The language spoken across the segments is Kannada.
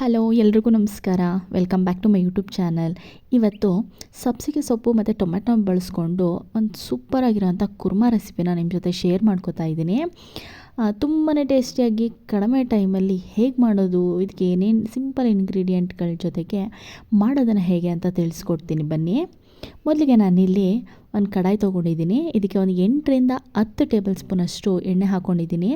ಹಲೋ, ಎಲ್ರಿಗೂ ನಮಸ್ಕಾರ. Welcome back to my YouTube channel ಇವತ್ತು ಸಬ್ಸಿಗೆ ಸೊಪ್ಪು ಮತ್ತು ಟೊಮೆಟೊ ಬಳಸ್ಕೊಂಡು ಒಂದು ಸೂಪರಾಗಿರೋಂಥ ಕುರ್ಮಾ ರೆಸಿಪಿನ ನಿಮ್ಮ ಜೊತೆ ಶೇರ್ ಮಾಡ್ಕೋತಾ ಇದ್ದೀನಿ. ತುಂಬಾ ಟೇಸ್ಟಿಯಾಗಿ ಕಡಿಮೆ ಟೈಮಲ್ಲಿ ಹೇಗೆ ಮಾಡೋದು ಇದಕ್ಕೆ ಏನೇನು ಸಿಂಪಲ್ ಇಂಗ್ರೀಡಿಯೆಂಟ್ಗಳ ಜೊತೆಗೆ ಮಾಡೋದನ್ನು ಹೇಗೆ ಅಂತ ತಿಳಿಸ್ಕೊಡ್ತೀನಿ ಬನ್ನಿ. ಮೊದಲಿಗೆ ನಾನಿಲ್ಲಿ ಒಂದು ಕಡಾಯಿ ತೊಗೊಂಡಿದ್ದೀನಿ. ಇದಕ್ಕೆ ಒಂದು ಎಂಟರಿಂದ ಹತ್ತು ಟೇಬಲ್ ಸ್ಪೂನಷ್ಟು ಎಣ್ಣೆ ಹಾಕ್ಕೊಂಡಿದ್ದೀನಿ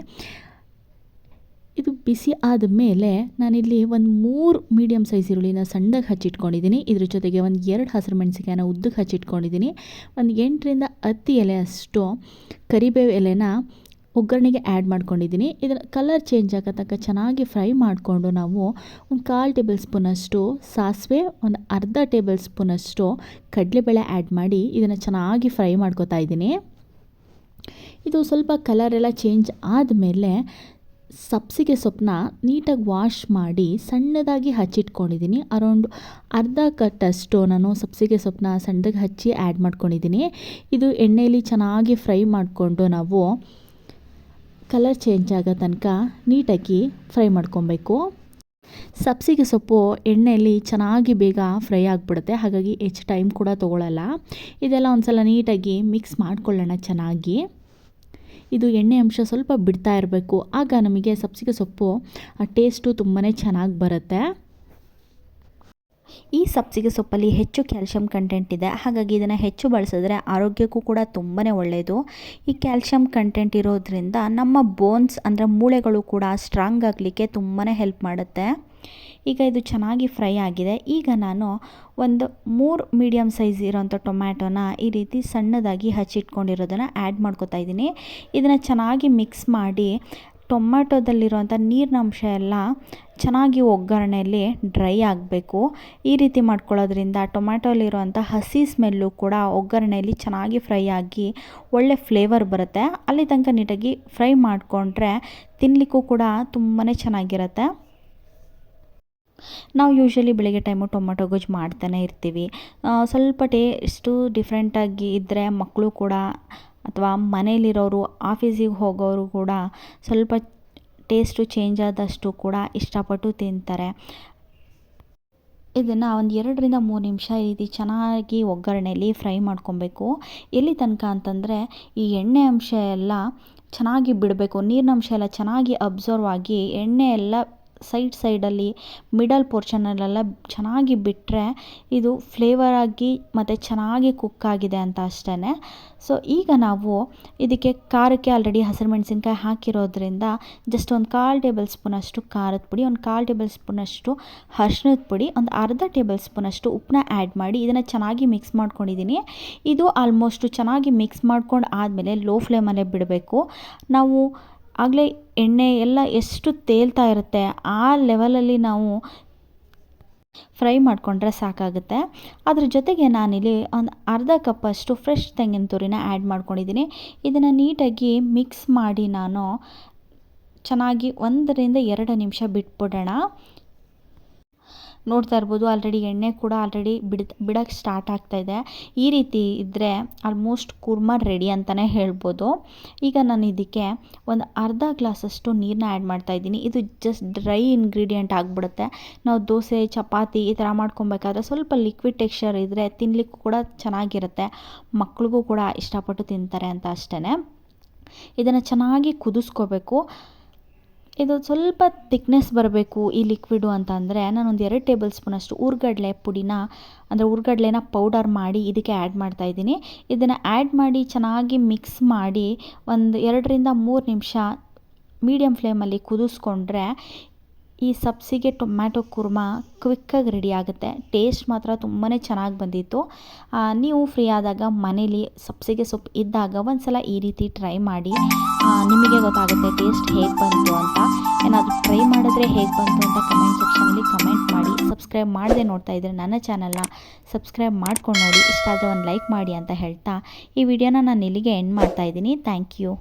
ಇದು ಬಿಸಿ ಆದ ಮೇಲೆ ನಾನಿಲ್ಲಿ ಒಂದು ಮೂರು ಮೀಡಿಯಮ್ ಸೈಜ್ ಈರುಳ್ಳಿನ ಸಣ್ಣಗೆ ಹಚ್ಚಿಟ್ಕೊಂಡಿದ್ದೀನಿ. ಇದ್ರ ಜೊತೆಗೆ ಒಂದು ಎರಡು ಹಸಿರು ಮೆಣಸಿಕಾಯನ್ನ ಉದ್ದಕ್ಕೆ ಹಚ್ಚಿಟ್ಕೊಂಡಿದ್ದೀನಿ. ಒಂದು ಎಂಟರಿಂದ ಹತ್ತು ಎಲೆ ಅಷ್ಟು ಕರಿಬೇವು ಎಲೆನ ಒಗ್ಗರಣೆಗೆ ಆ್ಯಡ್ ಮಾಡ್ಕೊಂಡಿದ್ದೀನಿ. ಇದರ ಕಲರ್ ಚೇಂಜ್ ಆಗೋ ತನಕ ಚೆನ್ನಾಗಿ ಫ್ರೈ ಮಾಡಿಕೊಂಡು ನಾವು ಒಂದು ಕಾಲು ಟೇಬಲ್ ಸ್ಪೂನಷ್ಟು ಸಾಸಿವೆ, ಒಂದು ಅರ್ಧ ಟೇಬಲ್ ಸ್ಪೂನಷ್ಟು ಕಡಲೆಬೇಳೆ ಆ್ಯಡ್ ಮಾಡಿ ಇದನ್ನು ಚೆನ್ನಾಗಿ ಫ್ರೈ ಮಾಡ್ಕೋತಾ ಇದ್ದೀನಿ. ಇದು ಸ್ವಲ್ಪ ಕಲರ್ ಎಲ್ಲ ಚೇಂಜ್ ಆದಮೇಲೆ ಸಬ್ಸಿಗೆ ಸೊಪ್ಪನ್ನ ನೀಟಾಗಿ ವಾಶ್ ಮಾಡಿ ಸಣ್ಣದಾಗಿ ಹಚ್ಚಿಟ್ಕೊಂಡಿದ್ದೀನಿ. ಅರೌಂಡ್ ಅರ್ಧ ಕಟ್ಟಷ್ಟು ನಾನು ಸಬ್ಸಿಗೆ ಸೊಪ್ಪನ್ನ ಸಣ್ಣದಾಗಿ ಹಚ್ಚಿ ಆ್ಯಡ್ ಮಾಡ್ಕೊಂಡಿದ್ದೀನಿ. ಇದು ಎಣ್ಣೆಯಲ್ಲಿ ಚೆನ್ನಾಗಿ ಫ್ರೈ ಮಾಡಿಕೊಂಡು ನಾವು ಕಲರ್ ಚೇಂಜ್ ಆಗೋ ತನಕ ನೀಟಾಗಿ ಫ್ರೈ ಮಾಡ್ಕೊಬೇಕು. ಸಬ್ಸಿಗೆ ಸೊಪ್ಪು ಎಣ್ಣೆಯಲ್ಲಿ ಚೆನ್ನಾಗಿ ಬೇಗ ಫ್ರೈ ಆಗಿಬಿಡುತ್ತೆ. ಹಾಗಾಗಿ ಹೆಚ್ಚು ಟೈಮ್ ಕೂಡ ತೊಗೊಳ್ಳಲ್ಲ ಇದೆಲ್ಲ ಒಂದು ಸಲ ನೀಟಾಗಿ ಮಿಕ್ಸ್ ಮಾಡ್ಕೊಳ್ಳೋಣ ಚೆನ್ನಾಗಿ. ಇದು ಎಣ್ಣೆ ಅಂಶ ಸ್ವಲ್ಪ ಬಿಡ್ತಾ ಇರಬೇಕು. ಆಗ ನಮಗೆ ಸಬ್ಸಿಗೆ ಸೊಪ್ಪು, ಆ ಟೇಸ್ಟು ತುಂಬಾ ಚೆನ್ನಾಗಿ ಬರುತ್ತೆ. ಈ ಸಬ್ಸಿಗೆ ಸೊಪ್ಪಲ್ಲಿ ಹೆಚ್ಚು ಕ್ಯಾಲ್ಶಿಯಂ ಕಂಟೆಂಟ್ ಇದೆ. ಹಾಗಾಗಿ ಇದನ್ನು ಹೆಚ್ಚು ಬಳಸಿದ್ರೆ ಆರೋಗ್ಯಕ್ಕೂ ಕೂಡ ತುಂಬಾ ಒಳ್ಳೆಯದು ಈ ಕ್ಯಾಲ್ಶಿಯಂ ಕಂಟೆಂಟ್ ಇರೋದ್ರಿಂದ ನಮ್ಮ ಬೋನ್ಸ್ ಅಂದರೆ ಮೂಳೆಗಳು ಕೂಡ ಸ್ಟ್ರಾಂಗ್ ಆಗಲಿಕ್ಕೆ ತುಂಬಾ ಹೆಲ್ಪ್ ಮಾಡುತ್ತೆ. ಈಗ ಇದು ಚೆನ್ನಾಗಿ ಫ್ರೈ ಆಗಿದೆ. ಈಗ ನಾನು ಒಂದು ಮೂರು ಮೀಡಿಯಮ್ ಸೈಜ್ ಇರೋಂಥ ಟೊಮ್ಯಾಟೊನ ಈ ರೀತಿ ಸಣ್ಣದಾಗಿ ಹಚ್ಚಿಟ್ಕೊಂಡಿರೋದನ್ನು ಆ್ಯಡ್ ಮಾಡ್ಕೋತಾ ಇದ್ದೀನಿ. ಇದನ್ನು ಚೆನ್ನಾಗಿ ಮಿಕ್ಸ್ ಮಾಡಿ ಟೊಮ್ಯಾಟೊದಲ್ಲಿರುವಂಥ ನೀರಿನ ಅಂಶ ಎಲ್ಲ ಚೆನ್ನಾಗಿ ಒಗ್ಗರಣೆಯಲ್ಲಿ ಡ್ರೈ ಆಗಬೇಕು. ಈ ರೀತಿ ಮಾಡ್ಕೊಳ್ಳೋದ್ರಿಂದ ಟೊಮ್ಯಾಟೊಲಿರುವಂಥ ಹಸಿ ಸ್ಮೆಲ್ಲು ಕೂಡ ಒಗ್ಗರಣೆಯಲ್ಲಿ ಚೆನ್ನಾಗಿ ಫ್ರೈ ಆಗಿ ಒಳ್ಳೆ ಫ್ಲೇವರ್ ಬರುತ್ತೆ. ಅಲ್ಲಿ ತನಕ ನೀಟಾಗಿ ಫ್ರೈ ಮಾಡಿಕೊಂಡ್ರೆ ತಿನ್ನಲಿಕ್ಕೂ ಕೂಡ ತುಂಬಾ ಚೆನ್ನಾಗಿರುತ್ತೆ. ನಾವು ಯೂಶ್ವಲಿ ಬೆಳಗ್ಗೆ ಟೈಮು ಟೊಮೊಟೊ ಗೊಜ್ಜು ಮಾಡ್ತಾನೆ ಇರ್ತೀವಿ. ಸ್ವಲ್ಪ ಟೇಸ್ಟು ಡಿಫ್ರೆಂಟಾಗಿ ಇದ್ದರೆ ಮಕ್ಕಳು ಕೂಡ ಅಥವಾ ಮನೇಲಿರೋರು ಆಫೀಸಿಗೆ ಹೋಗೋರು ಕೂಡ ಸ್ವಲ್ಪ ಟೇಸ್ಟು ಚೇಂಜ್ ಆದಷ್ಟು ಕೂಡ ಇಷ್ಟಪಟ್ಟು ತಿಂತಾರೆ. ಇದನ್ನು ಒಂದು ಎರಡರಿಂದ ಮೂರು ನಿಮಿಷ ಈ ರೀತಿ ಚೆನ್ನಾಗಿ ಒಗ್ಗರಣೆಯಲ್ಲಿ ಫ್ರೈ ಮಾಡ್ಕೊಬೇಕು. ಎಲ್ಲಿ ತನಕ ಅಂತಂದರೆ ಈ ಎಣ್ಣೆ ಅಂಶ ಎಲ್ಲ ಚೆನ್ನಾಗಿ ಬಿಡಬೇಕು. ನೀರಿನ ಅಂಶ ಎಲ್ಲ ಚೆನ್ನಾಗಿ ಅಬ್ಸರ್ವ್ ಆಗಿ ಎಣ್ಣೆ ಎಲ್ಲ ಸೈಡ್ ಸೈಡಲ್ಲಿ ಮಿಡಲ್ ಪೋರ್ಷನಲ್ಲೆಲ್ಲ ಚೆನ್ನಾಗಿ ಬಿಟ್ಟರೆ ಇದು ಫ್ಲೇವರ್ ಆಗಿ ಮತ್ತು ಚೆನ್ನಾಗಿ ಕುಕ್ ಆಗಿದೆ ಅಂತ ಅಷ್ಟೇ ಸೊ ಈಗ ನಾವು ಇದಕ್ಕೆ ಖಾರಕ್ಕೆ ಆಲ್ರೆಡಿ ಹಸಿರು ಮೆಣಸಿನ್ಕಾಯಿ ಹಾಕಿರೋದ್ರಿಂದ ಜಸ್ಟ್ ಒಂದು ಕಾಲು ಟೇಬಲ್ ಸ್ಪೂನಷ್ಟು ಖಾರದ ಪುಡಿ, ಒಂದು ಕಾಲು ಟೇಬಲ್ ಸ್ಪೂನಷ್ಟು ಅರ್ಶಿಣದ ಪುಡಿ, ಒಂದು ಅರ್ಧ ಟೇಬಲ್ ಸ್ಪೂನಷ್ಟು ಉಪ್ಪನ್ನ ಆ್ಯಡ್ ಮಾಡಿ ಇದನ್ನು ಚೆನ್ನಾಗಿ ಮಿಕ್ಸ್ ಮಾಡ್ಕೊಂಡಿದ್ದೀನಿ. ಇದು ಆಲ್ಮೋಸ್ಟು ಚೆನ್ನಾಗಿ ಮಿಕ್ಸ್ ಮಾಡ್ಕೊಂಡು ಆದಮೇಲೆ ಲೋ ಫ್ಲೇಮಲ್ಲೇ ಬಿಡಬೇಕು. ನಾವು ಆಗಲೇ ಎಣ್ಣೆ ಎಲ್ಲ ಎಷ್ಟು ತೇಲ್ತಾ ಇರುತ್ತೆ ಆ ಲೆವೆಲಲ್ಲಿ ನಾವು ಫ್ರೈ ಮಾಡಿಕೊಂಡ್ರೆ ಸಾಕಾಗುತ್ತೆ. ಅದ್ರ ಜೊತೆಗೆ ನಾನಿಲ್ಲಿ ಒಂದು ಅರ್ಧ ಕಪ್ಪಷ್ಟು ಫ್ರೆಶ್ ತೆಂಗಿನ ತುರಿನ ಆ್ಯಡ್ ಮಾಡ್ಕೊಂಡಿದ್ದೀನಿ. ಇದನ್ನು ನೀಟಾಗಿ ಮಿಕ್ಸ್ ಮಾಡಿ ನಾನು ಚೆನ್ನಾಗಿ ಒಂದರಿಂದ ಎರಡು ನಿಮಿಷ ಬಿಟ್ಬಿಡೋಣ. ನೋಡ್ತಾ ಇರ್ಬೋದು ಆಲ್ರೆಡಿ ಎಣ್ಣೆ ಕೂಡ ಆಲ್ರೆಡಿ ಬಿಡ್ ಬಿಡೋಕ್ಕೆ ಸ್ಟಾರ್ಟ್ ಇದೆ. ಈ ರೀತಿ ಇದ್ದರೆ ಆಲ್ಮೋಸ್ಟ್ ಕುರ್ಮ ರೆಡಿ ಅಂತಲೇ ಹೇಳ್ಬೋದು. ಈಗ ನಾನು ಇದಕ್ಕೆ ಒಂದು ಅರ್ಧ ಗ್ಲಾಸಷ್ಟು ನೀರನ್ನ ಆ್ಯಡ್ ಮಾಡ್ತಾಯಿದ್ದೀನಿ ಇದು ಜಸ್ಟ್ ಡ್ರೈ ಇಂಗ್ರೀಡಿಯೆಂಟ್ ಆಗಿಬಿಡುತ್ತೆ. ನಾವು ದೋಸೆ, ಚಪಾತಿ ಈ ಥರ ಮಾಡ್ಕೊಬೇಕಾದ್ರೆ ಸ್ವಲ್ಪ ಲಿಕ್ವಿಡ್ ಟೆಕ್ಸ್ಚರ್ ಇದ್ದರೆ ತಿನ್ನಲಿಕ್ಕೂ ಕೂಡ ಚೆನ್ನಾಗಿರುತ್ತೆ. ಮಕ್ಳಿಗೂ ಕೂಡ ಇಷ್ಟಪಟ್ಟು ತಿಂತಾರೆ ಅಂತ ಅಷ್ಟೇ ಇದನ್ನು ಚೆನ್ನಾಗಿ ಕುದಿಸ್ಕೋಬೇಕು. ಇದು ಸ್ವಲ್ಪ ತಿಕ್ನೆಸ್ ಬರಬೇಕು ಈ ಲಿಕ್ವಿಡು ಅಂತ ಅಂದರೆ ನಾನೊಂದು ಎರಡು ಟೇಬಲ್ ಸ್ಪೂನಷ್ಟು ಊರ್ಗಡಲೆ ಪುಡಿನ, ಅಂದರೆ ಊರ್ಗಡಲೆನ ಪೌಡರ್ ಮಾಡಿ ಇದಕ್ಕೆ ಆ್ಯಡ್ ಮಾಡ್ತಾಯಿದ್ದೀನಿ ಇದನ್ನು ಆ್ಯಡ್ ಮಾಡಿ ಚೆನ್ನಾಗಿ ಮಿಕ್ಸ್ ಮಾಡಿ ಒಂದು ಎರಡರಿಂದ ಮೂರು ನಿಮಿಷ ಮೀಡಿಯಮ್ ಫ್ಲೇಮಲ್ಲಿ ಕುದಿಸ್ಕೊಂಡ್ರೆ ಈ ಸಬ್ಸಿಗೆ ಟೊಮ್ಯಾಟೊ ಕುರ್ಮಾ ಕ್ವಿಕ್ಕಾಗಿ ರೆಡಿ ಆಗುತ್ತೆ. ಟೇಸ್ಟ್ ಮಾತ್ರ ತುಂಬಾ ಚೆನ್ನಾಗಿ ಬಂದಿತ್ತು. ನೀವು ಫ್ರೀ ಆದಾಗ ಮನೇಲಿ ಸಬ್ಸಿಗೆ ಸೊಪ್ಪು ಇದ್ದಾಗ ಒಂದು ಸಲ ಈ ರೀತಿ ಟ್ರೈ ಮಾಡಿ. ನಿಮಗೆ ಗೊತ್ತಾಗುತ್ತೆ ಟೇಸ್ಟ್ ಹೇಗೆ ಬಂತು ಅಂತ. ಏನಾದರೂ ಟ್ರೈ ಮಾಡಿದ್ರೆ ಹೇಗೆ ಬಂತು ಅಂತ ಕಮೆಂಟ್ ಸೆಕ್ಷನಲ್ಲಿ ಕಮೆಂಟ್ ಮಾಡಿ. ಸಬ್ಸ್ಕ್ರೈಬ್ ಮಾಡದೆ ನೋಡ್ತಾ ಇದ್ದರೆ ನನ್ನ ಚಾನಲ್ನ ಸಬ್ಸ್ಕ್ರೈಬ್ ಮಾಡ್ಕೊಂಡು ನೋಡಿ. ಇಷ್ಟ ಆದರೆ ಒಂದು ಲೈಕ್ ಮಾಡಿ ಅಂತ ಹೇಳ್ತಾ ಈ ವಿಡಿಯೋನ ನಾನು ಇಲ್ಲಿಗೆ ಎಂಡ್ ಮಾಡ್ತಾಯಿದ್ದೀನಿ ಥ್ಯಾಂಕ್ ಯು